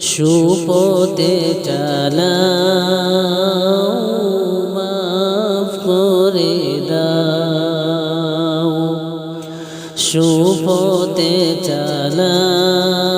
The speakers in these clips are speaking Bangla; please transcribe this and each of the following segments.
সুপতে চালাও মাফ করে দাও। সুপতে চালাও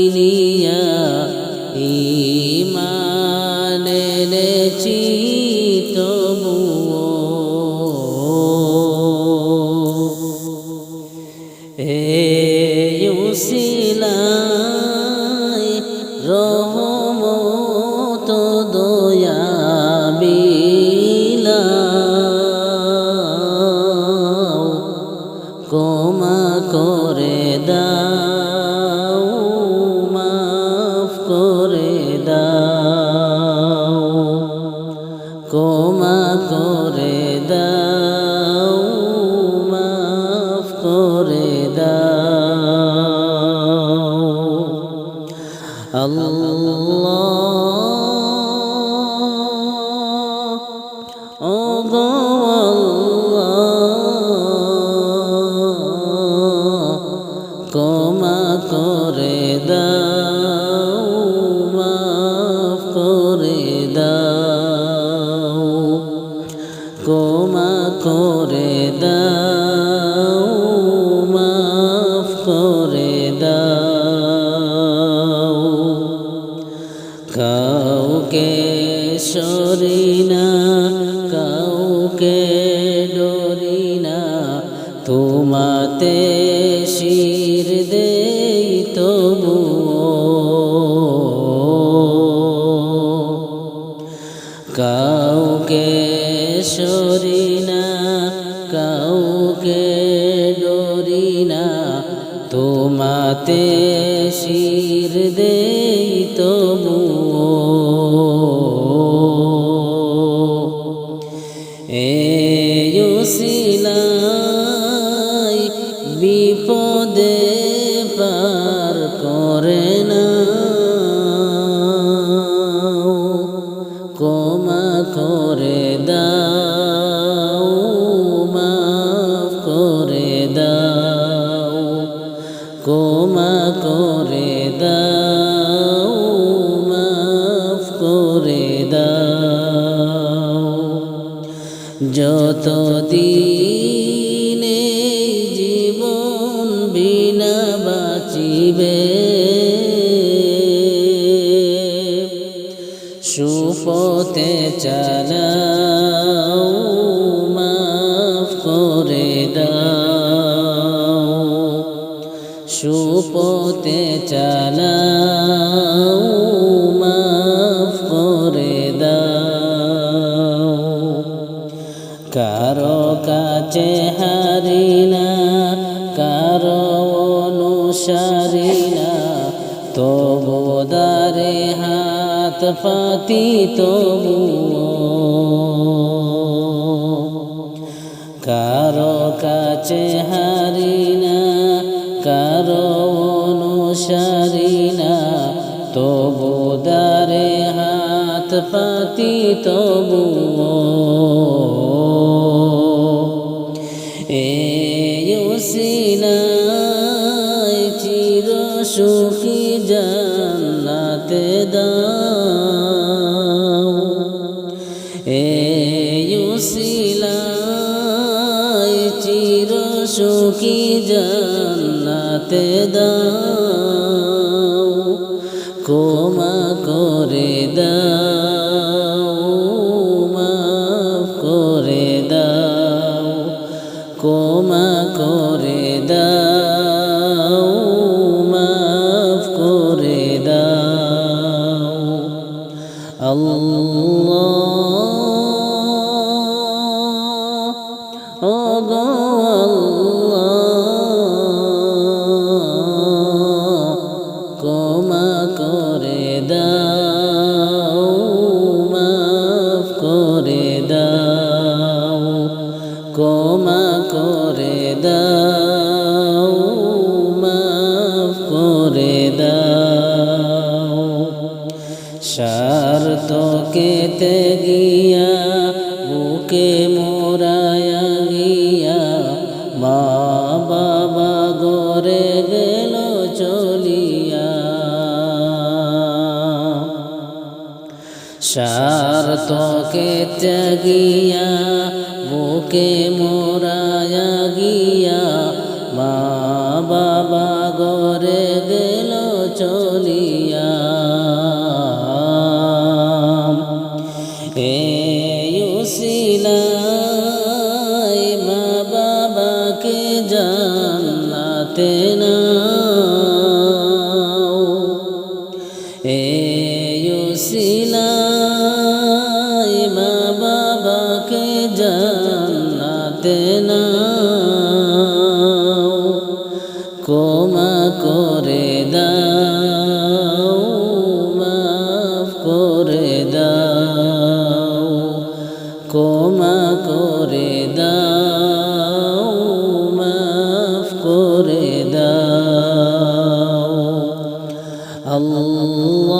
চিনিয়া ইমান এনেছি তবুও। উসিলাই রহমত করে দাও ক্ষমা করে দাও মাফ করে দাও। আল্লাহ করে দাও, ক্ষমা করে দাও, মাফ করে দাও। কাউকে সরি না, কাউকে ডরি না, তোমাতে কাউকে সরি না কাউকে ডরি না তোমাতে করে দাও মাফ করে দাও কোমা করে দাও মাফ করে দাও। যত দিনে চালাও, মাফ করে দাও। সুপথে চালাও, মাফ করে দাও। কারও কাছে হারি না সারি না, তবু দারে হাত পাতি তবু। কারও কাছে হারি না, কারও অনুসারি না, তবু দারে হাত পাতি তবু। এই সুখী জান্নাতে দাও কোমা করে দাও মাফ করে দাও কোমা করে দাও। কেতে গিয়া বুকে মোরায়া গিয়া মা বাবা গরে গেল চলিয়া। স্বার্থ তোকে গিয়া বুকে মোরায়া গিয়া মা বাবা গরে গেল চলিয়া। আল্লাহ